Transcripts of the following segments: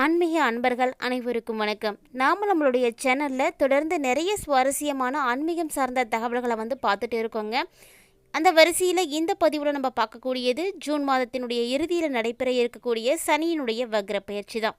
ஆன்மீக அன்பர்கள் அனைவருக்கும் வணக்கம். நாம் நம்மளுடைய சேனலில் தொடர்ந்து நிறைய சுவாரஸ்யமான ஆன்மீகம் சார்ந்த தகவல்களை வந்து பார்த்துட்டு இருக்கோங்க. அந்த வரிசையில் இந்த பதிவில் நம்ம பார்க்கக்கூடியது ஜூன் மாதத்தினுடைய இறுதியில் நடைபெற இருக்கக்கூடிய சனியினுடைய வக்ர பயிற்சி தான்.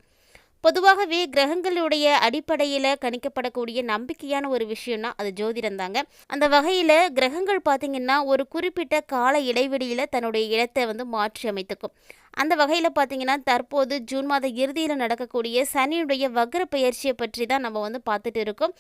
பொதுவாகவே கிரகங்களுடைய அடிப்படையில் கணிக்கப்படக்கூடிய நம்பிக்கையான ஒரு விஷயம்னா அது ஜோதிடம் தாங்க. அந்த வகையில் கிரகங்கள் பார்த்திங்கன்னா ஒரு குறிப்பிட்ட கால இடைவெளியில் தன்னுடைய இடத்தை வந்து மாற்றி அமைத்துக்கும். அந்த வகையில் பார்த்தீங்கன்னா தற்போது ஜூன் மாத இறுதியில் நடக்கக்கூடிய சனியுடைய வக்ர பயிற்சியை பற்றி தான் நம்ம வந்து பார்த்துட்டு இருக்கோம்.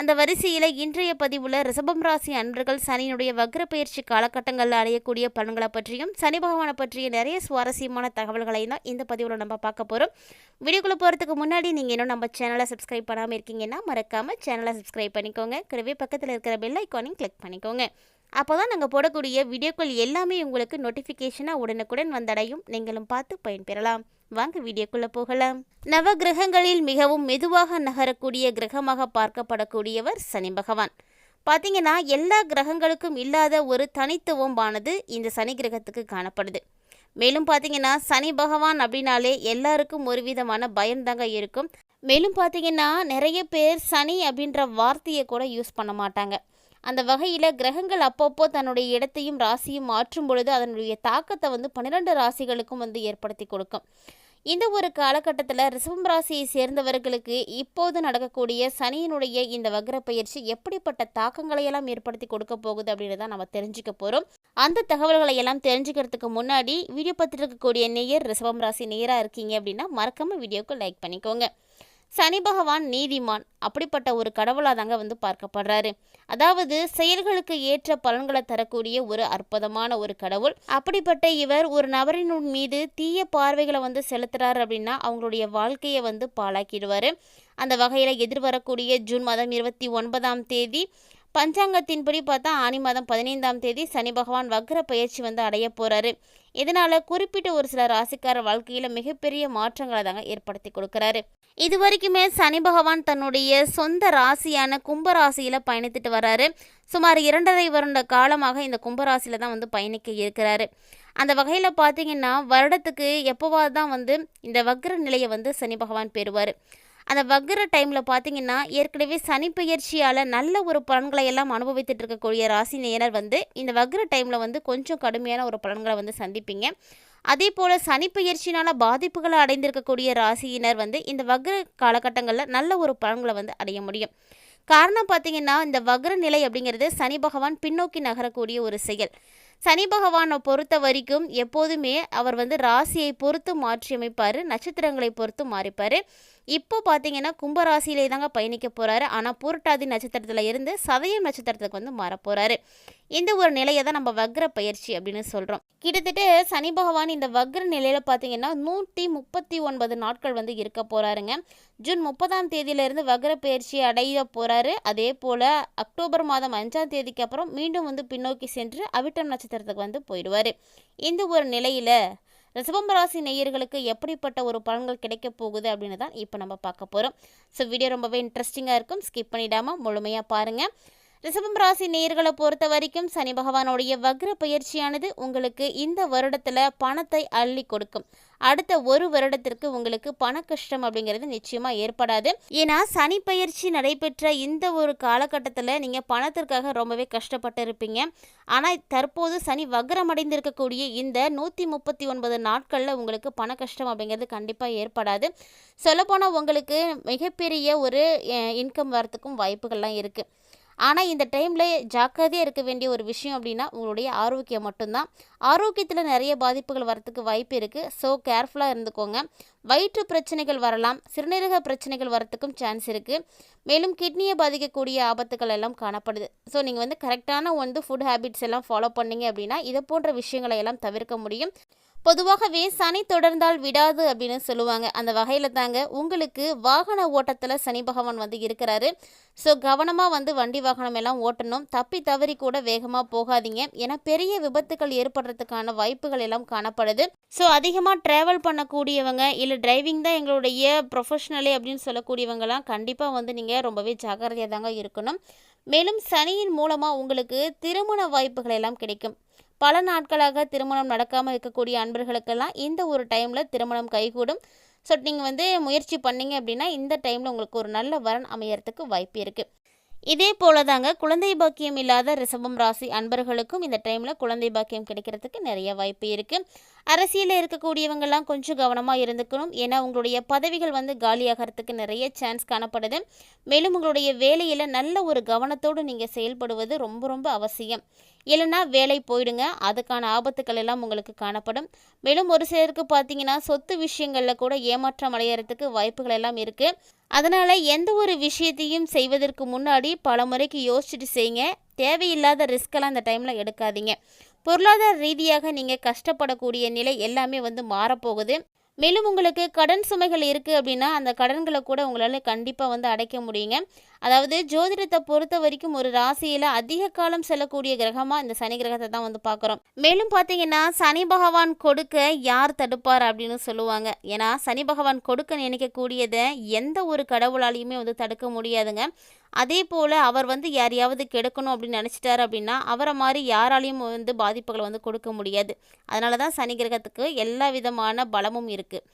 அந்த வரிசையில் இன்றைய பதிவில் ரிசபம் ராசி அன்பர்கள் சனியினுடைய வக்ர பயிற்சி காலகட்டங்களில் அடையக்கூடிய பலன்களை பற்றியும் சனி பகவானை பற்றிய நிறைய சுவாரஸ்யமான தகவல்களை தான் இந்த பதிவில் நம்ம பார்க்க போகிறோம் வீடியோக்குள்ளே போகிறதுக்கு முன்னாடி நீங்கள் இன்னும் நம்ம சேனலை சப்ஸ்கிரைப் பண்ணாமல் இருக்கீங்கன்னா மறக்காமல் சேனலை சப்ஸ்கிரைப் பண்ணிக்கோங்க. கூடவே பக்கத்தில் இருக்கிற பெல் ஐக்கானையும் கிளிக் பண்ணிக்கோங்க. அப்போ தான் நாங்கள் போடக்கூடிய வீடியோக்கள் எல்லாமே உங்களுக்கு நோட்டிஃபிகேஷனாக உடனுக்குடன் வந்தடையும். நீங்களும் பார்த்து பயன்பெறலாம். வாங்க வீடியோக்குள்ளே போகலாம். நவ கிரகங்களில் மிகவும் மெதுவாக நகரக்கூடிய கிரகமாக பார்க்கப்படக்கூடியவர் சனி பகவான். பார்த்தீங்கன்னா எல்லா கிரகங்களுக்கும் இல்லாத ஒரு தனித்துவமானது இந்த சனி கிரகத்துக்கு காணப்படுது. மேலும் பார்த்தீங்கன்னா சனி பகவான் அப்படின்னாலே எல்லாருக்கும் ஒரு விதமான பயம்தாங்க இருக்கும். மேலும் பார்த்தீங்கன்னா நிறைய பேர் சனி அப்படின்ற வார்த்தையை கூட யூஸ் பண்ண மாட்டாங்க. அந்த வகையில் கிரகங்கள் அப்பப்போ தன்னுடைய இடத்தையும் ராசியும் மாற்றும் பொழுது அதனுடைய தாக்கத்தை வந்து பன்னிரெண்டு ராசிகளுக்கும் வந்து ஏற்படுத்தி கொடுக்கும். இந்த ஒரு காலகட்டத்தில் ரிசவம் ராசியை சேர்ந்தவர்களுக்கு இப்போது நடக்கக்கூடிய சனியினுடைய இந்த வக்ர பயிற்சி எப்படிப்பட்ட தாக்கங்களை எல்லாம் ஏற்படுத்தி கொடுக்க போகுது அப்படின்னு நம்ம தெரிஞ்சுக்க போகிறோம் அந்த தகவல்களை எல்லாம் தெரிஞ்சுக்கிறதுக்கு முன்னாடி வீடியோ பார்த்துட்டு இருக்கக்கூடிய நேயர் ரிசவம் ராசி நேராக இருக்கீங்க அப்படின்னா மறக்காமல் வீடியோக்கு லைக் பண்ணிக்கோங்க. சனி பகவான் நீதிமான். அப்படிப்பட்ட ஒரு கடவுளாக தாங்க வந்து பார்க்கப்படுறாரு. அதாவது செயல்களுக்கு ஏற்ற பலன்களை தரக்கூடிய ஒரு அற்புதமான ஒரு கடவுள். அப்படிப்பட்ட இவர் ஒரு நபரின் மீது தீய பார்வைகளை வந்து செலுத்துறாரு அப்படின்னா அவங்களுடைய வாழ்க்கையை வந்து பாழாக்கிடுவார். அந்த வகையில் எதிர்வரக்கூடிய ஜூன் மாதம் இருபத்தி ஒன்பதாம் தேதி பஞ்சாங்கத்தின்படி பார்த்தா ஆனி மாதம் பதினைந்தாம் தேதி சனி பகவான் வக்ர பயிற்சி வந்து அடைய போகிறாரு இதனால் குறிப்பிட்ட ஒரு சில ராசிக்கார வாழ்க்கையில் மிகப்பெரிய மாற்றங்களை தாங்க ஏற்படுத்தி கொடுக்குறாரு. இது வரைக்குமே சனி பகவான் தன்னுடைய சொந்த ராசியான கும்பராசியில் பயணித்துட்டு வராரு. சுமார் இரண்டரை வருட காலமாக இந்த கும்பராசியில் தான் வந்து பயணிக்க இருக்கிறாரு. அந்த வகையில் பார்த்தீங்கன்னா வருடத்துக்கு எப்போவாது தான் வந்து இந்த வக்ர நிலையை வந்து சனி பகவான் பெறுவார். அந்த வக்ர டைமில் பார்த்தீங்கன்னா ஏற்கனவே சனி பயிற்சியால் நல்ல ஒரு பலன்களை எல்லாம் அனுபவித்துட்டு இருக்கக்கூடிய ராசி நேயர் வந்து இந்த வக்ர டைமில் வந்து கொஞ்சம் கடுமையான ஒரு பலன்களை வந்து சந்திப்பீங்க. அதே போல் சனி பயிற்சினால் பாதிப்புகளை அடைந்திருக்கக்கூடிய ராசியினர் வந்து இந்த வக்ர காலகட்டங்களில் நல்ல ஒரு பலன்களை வந்து அடைய முடியும். காரணம் பார்த்தீங்கன்னா இந்த வக்ர நிலை அப்படிங்கிறது சனி பகவான் பின்னோக்கி நகரக்கூடிய ஒரு செயல். சனி பகவானை பொறுத்த வரைக்கும் எப்போதுமே அவர் வந்து ராசியை பொறுத்து மாற்றி அமைப்பார் நட்சத்திரங்களை பொறுத்து மாறிப்பார். இப்போ பார்த்தீங்கன்னா கும்பராசியிலே தாங்க பயணிக்க போகிறாரு ஆனால் பூரட்டாதி நட்சத்திரத்தில் இருந்து சதயம் நட்சத்திரத்துக்கு வந்து மாற போகிறாரு இந்த ஒரு நிலையை தான் நம்ம வக்ர பயிற்சி அப்படின்னு சொல்கிறோம் கிட்டத்தட்ட சனி பகவான் இந்த வக்ர நிலையில் பார்த்தீங்கன்னா நூற்றி முப்பத்தி ஒன்பது நாட்கள் வந்து இருக்க போகிறாருங்க ஜூன் முப்பதாம் தேதியிலேருந்து வக்ர பயிற்சி அடைய போகிறாரு அதே போல் அக்டோபர் மாதம் அஞ்சாம் தேதிக்கு அப்புறம் மீண்டும் வந்து பின்னோக்கி சென்று அவிட்டம் நட்சத்திரத்துக்கு வந்து போயிடுவார். இந்த ஒரு நிலையில் ரிசபம் ராசி நேயர்களுக்கு எப்படிப்பட்ட ஒரு பலன்கள் கிடைக்க போகுது அப்படின்னு தான் இப்போ நம்ம பார்க்க போகிறோம் ஸோ வீடியோ ரொம்பவே இன்ட்ரெஸ்டிங்காக இருக்கும். ஸ்கிப் பண்ணிடாமல் முழுமையாக பாருங்கள் ரிஷபம் ராசி நேர்களை பொறுத்த வரைக்கும் சனி பகவானுடைய வக்ர பயிற்சியானது உங்களுக்கு இந்த வருடத்தில் பணத்தை அள்ளி கொடுக்கும். அடுத்த ஒரு வருடத்திற்கு உங்களுக்கு பண கஷ்டம் அப்படிங்கிறது நிச்சயமாக ஏற்படாது. ஏன்னா சனி பயிற்சி நடைபெற்ற இந்த ஒரு காலகட்டத்தில் நீங்கள் பணத்திற்காக ரொம்பவே கஷ்டப்பட்டு இருப்பீங்க ஆனால் தற்போது சனி வக்ரம் அடைந்திருக்கக்கூடிய இந்த நூற்றி முப்பத்தி ஒன்பது நாட்களில் உங்களுக்கு பண கஷ்டம் அப்படிங்கிறது கண்டிப்பாக ஏற்படாது. சொல்லப்போனால் உங்களுக்கு மிகப்பெரிய ஒரு இன்கம் வரத்துக்கும் வாய்ப்புகள்லாம் இருக்குது ஆனால் இந்த டைமில் ஜாக்கிரதையாக இருக்க வேண்டிய ஒரு விஷயம் அப்படின்னா உங்களுடைய ஆரோக்கியம் மட்டும்தான். ஆரோக்கியத்தில் நிறைய பாதிப்புகள் வரத்துக்கு வாய்ப்பு இருக்குது ஸோ கேர்ஃபுல்லாக இருந்துக்கோங்க. வயிற்று பிரச்சனைகள் வரலாம். சிறுநீரக பிரச்சனைகள் வரத்துக்கும் சான்ஸ் இருக்குது மேலும் கிட்னியை பாதிக்கக்கூடிய ஆபத்துக்கள் எல்லாம் காணப்படுது. ஸோ நீங்கள் வந்து கரெக்டான வந்து ஃபுட் ஹேபிட்ஸ் எல்லாம் ஃபாலோ பண்ணீங்க அப்படின்னா இதை போன்ற விஷயங்களை எல்லாம் தவிர்க்க முடியும். பொதுவாகவே சனி தொடர்ந்தால் விடாது அப்படின்னு சொல்லுவாங்க. அந்த வகையில் தாங்க உங்களுக்கு வாகன ஓட்டத்தில் சனி பகவான் வந்து இருக்கிறாரு. ஸோ கவனமாக வந்து வண்டி வாகனம் எல்லாம் ஓட்டணும். தப்பி தவறி கூட வேகமாக போகாதீங்க. ஏன்னா பெரிய விபத்துக்கள் ஏற்படுறதுக்கான வாய்ப்புகள் எல்லாம் காணப்படுது. ஸோ அதிகமாக ட்ராவல் பண்ணக்கூடியவங்க இல்லை டிரைவிங் தான் எங்களுடைய ப்ரொஃபஷ்னலே அப்படின்னு சொல்லக்கூடியவங்கலாம் கண்டிப்பாக வந்து நீங்கள் ரொம்பவே ஜாக்கிரதையாக தாங்க இருக்கணும். மேலும் சனியின் மூலமாக உங்களுக்கு திருமண வாய்ப்புகள் எல்லாம் கிடைக்கும். பல நாட்களாக திருமணம் நடக்காமல் இருக்கக்கூடிய அன்பர்களுக்கெல்லாம் இந்த ஒரு டைமில் திருமணம் கைகூடும். ஸோ நீங்கள் வந்து முயற்சி பண்ணீங்க அப்படின்னா இந்த டைமில் உங்களுக்கு ஒரு நல்ல வரன் அமையறதுக்கு வாய்ப்பு இருக்குது இதே போல தாங்க குழந்தை பாக்கியம் இல்லாத ரிஷபம் ராசி அன்பர்களுக்கும் இந்த டைமில் குழந்தை பாக்கியம் கிடைக்கிறதுக்கு நிறைய வாய்ப்பு இருக்குது அரசியலில் இருக்கக்கூடியவங்கெல்லாம் கொஞ்சம் கவனமாக இருந்துக்கணும். ஏன்னா உங்களுடைய பதவிகள் வந்து காலியாகிறதுக்கு நிறைய சான்ஸ் காணப்படுது. மேலும் உங்களுடைய வேலையில் நல்ல ஒரு கவனத்தோடு நீங்கள் செயல்படுவது ரொம்ப ரொம்ப அவசியம். இல்லைன்னா வேலை போயிடுங்க. அதுக்கான ஆபத்துக்கள் எல்லாம் உங்களுக்கு காணப்படும். மேலும் ஒரு சிலருக்கு பார்த்தீங்கன்னா சொத்து விஷயங்களில் கூட ஏமாற்றம் அடையிறதுக்கு வாய்ப்புகள் எல்லாம் இருக்குது அதனால் எந்த ஒரு விஷயத்தையும் செய்வதற்கு முன்னாடி பல முறைக்கு யோசிச்சுட்டு செய்யுங்க தேவையில்லாத ரிஸ்கெல்லாம் அந்த டைமில் எடுக்காதீங்க. பொருளாதார ரீதியாக நீங்கள் கஷ்டப்படக்கூடிய நிலை எல்லாமே வந்து மாறப்போகுது. மேலும் உங்களுக்கு கடன் சுமைகள் இருக்குது அப்படின்னா அந்த கடன்களை கூட உங்களால் கண்டிப்பாக வந்து அடைக்க முடியுங்க. அதாவது ஜோதிடத்தை பொறுத்த வரைக்கும் ஒரு ராசியில் அதிக காலம் செல்லக்கூடிய கிரகமாக இந்த சனி கிரகத்தை தான் வந்து பார்க்குறோம். மேலும் பார்த்தீங்கன்னா சனி பகவான் கொடுக்க யார் தடுப்பார் அப்படின்னு சொல்லுவாங்க. ஏன்னா சனி பகவான் கொடுக்க நினைக்கக்கூடியதை எந்த ஒரு கடவுளாலையுமே வந்து தடுக்க முடியாதுங்க. அதே போல் அவர் வந்து யாரையாவது கெடுக்கணும் அப்படின்னு நினச்சிட்டாரு அப்படின்னா அவரை மாதிரி யாராலையும் வந்து பாதிப்புகளை வந்து கொடுக்க முடியாது. அதனால தான் சனி கிரகத்துக்கு எல்லா விதமான பலமும் இருக்குது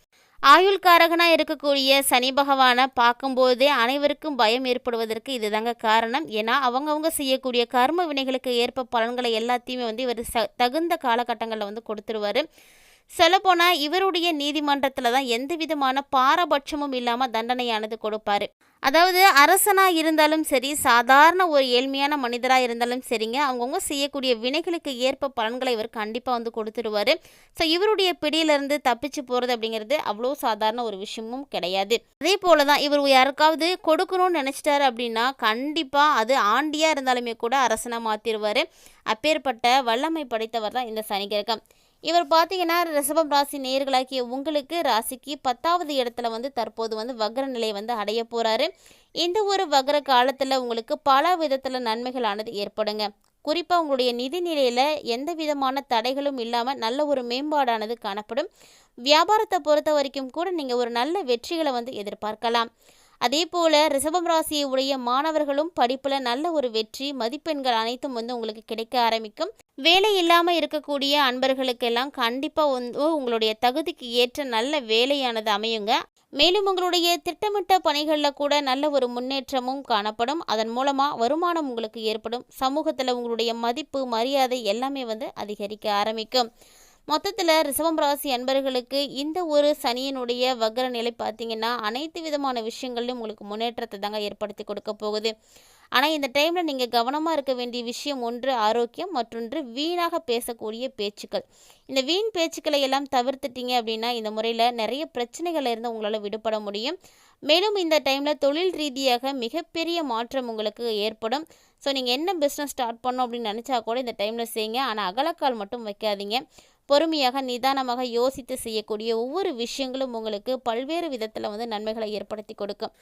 ஆயுள்காரகனாக இருக்கக்கூடிய சனி பகவானை பார்க்கும்போதே அனைவருக்கும் பயம் ஏற்படுவதற்கு இதுதாங்க காரணம். ஏன்னா அவங்கவுங்க செய்யக்கூடிய கர்ம வினைகளுக்கு ஏற்ப பலன்களை எல்லாத்தையுமே வந்து இவர் ச தகுந்த காலகட்டங்களில் வந்து கொடுத்துருவார். சொல்லப்போனால் இவருடைய நீதிமன்றத்தில் தான் எந்த விதமான பாரபட்சமும் இல்லாமல் தண்டனையானது கொடுப்பாரு. அதாவது அரசனாக இருந்தாலும் சரி சாதாரண ஒரு ஏழ்மையான மனிதராக இருந்தாலும் சரிங்க அவங்கவுங்க செய்யக்கூடிய வினைகளுக்கு ஏற்ப பலன்களை இவர் கண்டிப்பாக வந்து கொடுத்துருவார். ஸோ இவருடைய பிடியிலிருந்து தப்பிச்சு போகிறது அப்படிங்கிறது அவ்வளோ சாதாரண ஒரு விஷயமும் கிடையாது. அதே போல தான் இவர் யாருக்காவது கொடுக்கணும்னு நினச்சிட்டாரு அப்படின்னா கண்டிப்பாக அது ஆண்டியாக இருந்தாலுமே கூட அரசனாக மாற்றிடுவார் அப்பேற்பட்ட வல்லமை படைத்தவர் தான் இந்த சனிகிரகம் இவர் பார்த்தீங்கன்னா ரிஷபம் ராசி நேர்களாகிய உங்களுக்கு ராசிக்கு பத்தாவது இடத்துல வந்து தற்போது வந்து வக்ர நிலையை வந்து அடைய போகிறாரு இந்த ஒரு வக்ர காலத்தில் உங்களுக்கு பல விதத்தில் நன்மைகளானது ஏற்படுங்க. குறிப்பாக உங்களுடைய நிதி நிலையில் எந்த விதமான தடைகளும் இல்லாமல் நல்ல ஒரு மேம்பாடானது காணப்படும். வியாபாரத்தை பொறுத்த வரைக்கும் கூட நீங்கள் ஒரு நல்ல வெற்றிகளை வந்து எதிர்பார்க்கலாம். அதே போல் ரிஷபம் ராசியை உடைய மாணவர்களும் படிப்பில் நல்ல ஒரு வெற்றி மதிப்பெண்கள் அனைத்தும் வந்து உங்களுக்கு கிடைக்க ஆரம்பிக்கும். வேலை இல்லாமல் இருக்கக்கூடிய அன்பர்களுக்கெல்லாம் கண்டிப்பாக வந்து உங்களுடைய தகுதிக்கு ஏற்ற நல்ல வேலையானது அமையுங்க. மேலும் உங்களுடைய திட்டமிட்ட பணிகளில் கூட நல்ல ஒரு முன்னேற்றமும் காணப்படும். அதன் மூலமாக வருமானம் உங்களுக்கு ஏற்படும். சமூகத்தில் உங்களுடைய மதிப்பு மரியாதை எல்லாமே வந்து அதிகரிக்க ஆரம்பிக்கும். மொத்தத்தில் ரிசவம் ராசி அன்பர்களுக்கு இந்த ஒரு சனியினுடைய வக்ர நிலை பார்த்தீங்கன்னா அனைத்து விதமான விஷயங்கள்லையும் உங்களுக்கு முன்னேற்றத்தை தாங்க ஏற்படுத்தி கொடுக்க போகுது. ஆனால் இந்த டைமில் நீங்கள் கவனமாக இருக்க வேண்டிய விஷயம் ஒன்று ஆரோக்கியம் மற்றொன்று வீணாக பேசக்கூடிய பேச்சுக்கள். இந்த வீண் பேச்சுக்களை எல்லாம் தவிர்த்துட்டீங்க அப்படின்னா இந்த முறையில் நிறைய பிரச்சனைகள் இருந்து உங்களால் விடுபட முடியும். மேலும் இந்த டைமில் தொழில் ரீதியாக மிகப்பெரிய மாற்றம் உங்களுக்கு ஏற்படும். ஸோ நீங்கள் என்ன பிஸ்னஸ் ஸ்டார்ட் பண்ணோம் அப்படின்னு நினச்சா கூட இந்த டைமில் செய்யுங்க. ஆனால் அகலக்கால் மட்டும் வைக்காதீங்க. பொறுமையாக நிதானமாக யோசித்து செய்யக்கூடிய ஒவ்வொரு விஷயங்களும் உங்களுக்கு பல்வேறு விதத்தில் வந்து நன்மைகளை ஏற்படுத்தி கொடுக்கும்.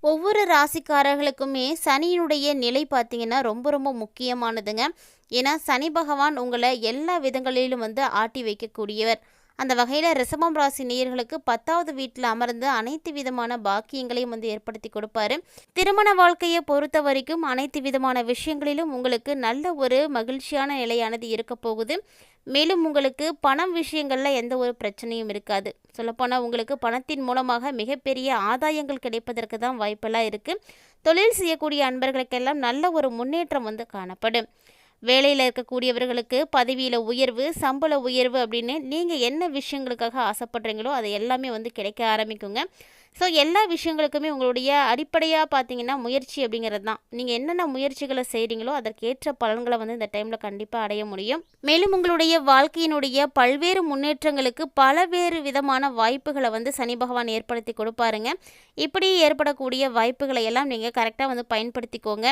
ஒவ்வொரு ராசிக்காரர்களுக்குமே சனியினுடைய நிலை பார்த்தீங்கன்னா ரொம்ப ரொம்ப முக்கியமானதுங்க. ஏன்னா சனி பகவான் உங்களை எல்லா விதங்களிலும் வந்து ஆட்டி வைக்கக்கூடியவர். அந்த வகையில் ரிசபம் ராசி நேயர்களுக்கு பத்தாவது வீட்டில் அமர்ந்து அனைத்து விதமான பாக்கியங்களையும் வந்து ஏற்படுத்தி கொடுப்பாரு. திருமண வாழ்க்கையை பொறுத்த வரைக்கும் அனைத்து விதமான விஷயங்களிலும் உங்களுக்கு நல்ல ஒரு மகிழ்ச்சியான நிலையானது இருக்க போகுது. மேலும் உங்களுக்கு பணம் விஷயங்களில் எந்த ஒரு பிரச்சனையும் இருக்காது. சொல்லப்போனால் உங்களுக்கு பணத்தின் மூலமாக மிகப்பெரிய ஆதாயங்கள் கிடைப்பதற்கு தான் வாய்ப்பெல்லாம் இருக்குது தொழில் செய்யக்கூடிய அன்பர்களுக்கெல்லாம் நல்ல ஒரு முன்னேற்றம் வந்து காணப்படும். வேலையில் இருக்கக்கூடியவர்களுக்கு பதவியில் உயர்வு சம்பள உயர்வு அப்படின்னு நீங்கள் என்ன விஷயங்களுக்காக ஆசைப்படுறீங்களோ அது எல்லாமே வந்து கிடைக்க ஆரம்பிக்குங்க. ஸோ எல்லா விஷயங்களுக்குமே உங்களுடைய அடிப்படையாக பார்த்தீங்கன்னா முயற்சி அப்படிங்கிறது தான் நீங்கள் என்னென்ன முயற்சிகளை செய்கிறீங்களோ அதற்கேற்ற பலன்களை வந்து இந்த டைமில் கண்டிப்பாக அடைய முடியும். மேலும் உங்களுடைய வாழ்க்கையினுடைய பல்வேறு முன்னேற்றங்களுக்கு பலவேறு விதமான வாய்ப்புகளை வந்து சனி பகவான் ஏற்படுத்தி கொடுப்பாருங்க. இப்படி ஏற்படக்கூடிய வாய்ப்புகளை எல்லாம் நீங்கள் கரெக்டாக வந்து பயன்படுத்திக்கோங்க.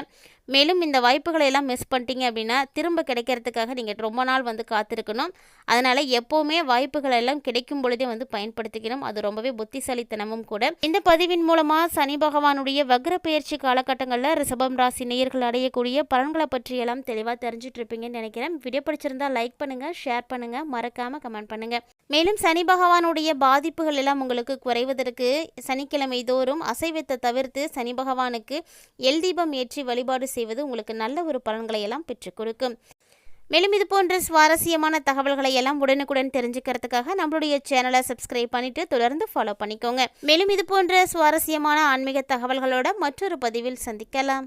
மேலும் இந்த வாய்ப்புகளை எல்லாம் மிஸ் பண்ணிட்டீங்க அப்படின்னா திரும்ப கிடைக்கிறதுக்காக நீங்கள் ரொம்ப நாள் வந்து காத்திருக்கணும். அதனால் எப்போவுமே வாய்ப்புகள் எல்லாம் கிடைக்கும் பொழுதே வந்து பயன்படுத்திக்கணும். அது ரொம்பவே புத்திசாலித்தனமும் கூட. இந்த பதிவின் மூலமாக சனி பகவானுடைய வக்ர பயிற்சி காலகட்டங்களில் ரிஷபம் ராசி நேயர்கள் அடையக்கூடிய பலன்களை பற்றி எல்லாம் தெளிவாக தெரிஞ்சுட்டு இருப்பீங்கன்னு நினைக்கிறேன். வீடியோ பிடிச்சிருந்தா லைக் பண்ணுங்கள் ஷேர் பண்ணுங்கள் மறக்காமல் கமெண்ட் பண்ணுங்க. மேலும் சனி பகவானுடைய பாதிப்புகள் எல்லாம் உங்களுக்கு குறைவதற்கு சனிக்கிழமை தோறும் அசைவத்தை தவிர்த்து சனி பகவானுக்கு எல் தீபம் ஏற்றி வழிபாடு செய்வது உங்களுக்கு நல்ல ஒரு பலன்களை எல்லாம் பெற்றுக் கொடுக்கும். மேலும் இது போன்ற சுவாரஸ்யமான தகவல்களை எல்லாம் உடனுக்குடன் தெரிஞ்சுக்கிறதுக்காக நம்மளுடைய சேனலை சப்ஸ்கிரைப் பண்ணிட்டு தொடர்ந்து ஃபாலோ பண்ணிக்கோங்க. மேலும் இது போன்ற சுவாரஸ்யமான ஆன்மீக தகவல்களோட மற்றொரு பதிவில் சந்திக்கலாம்.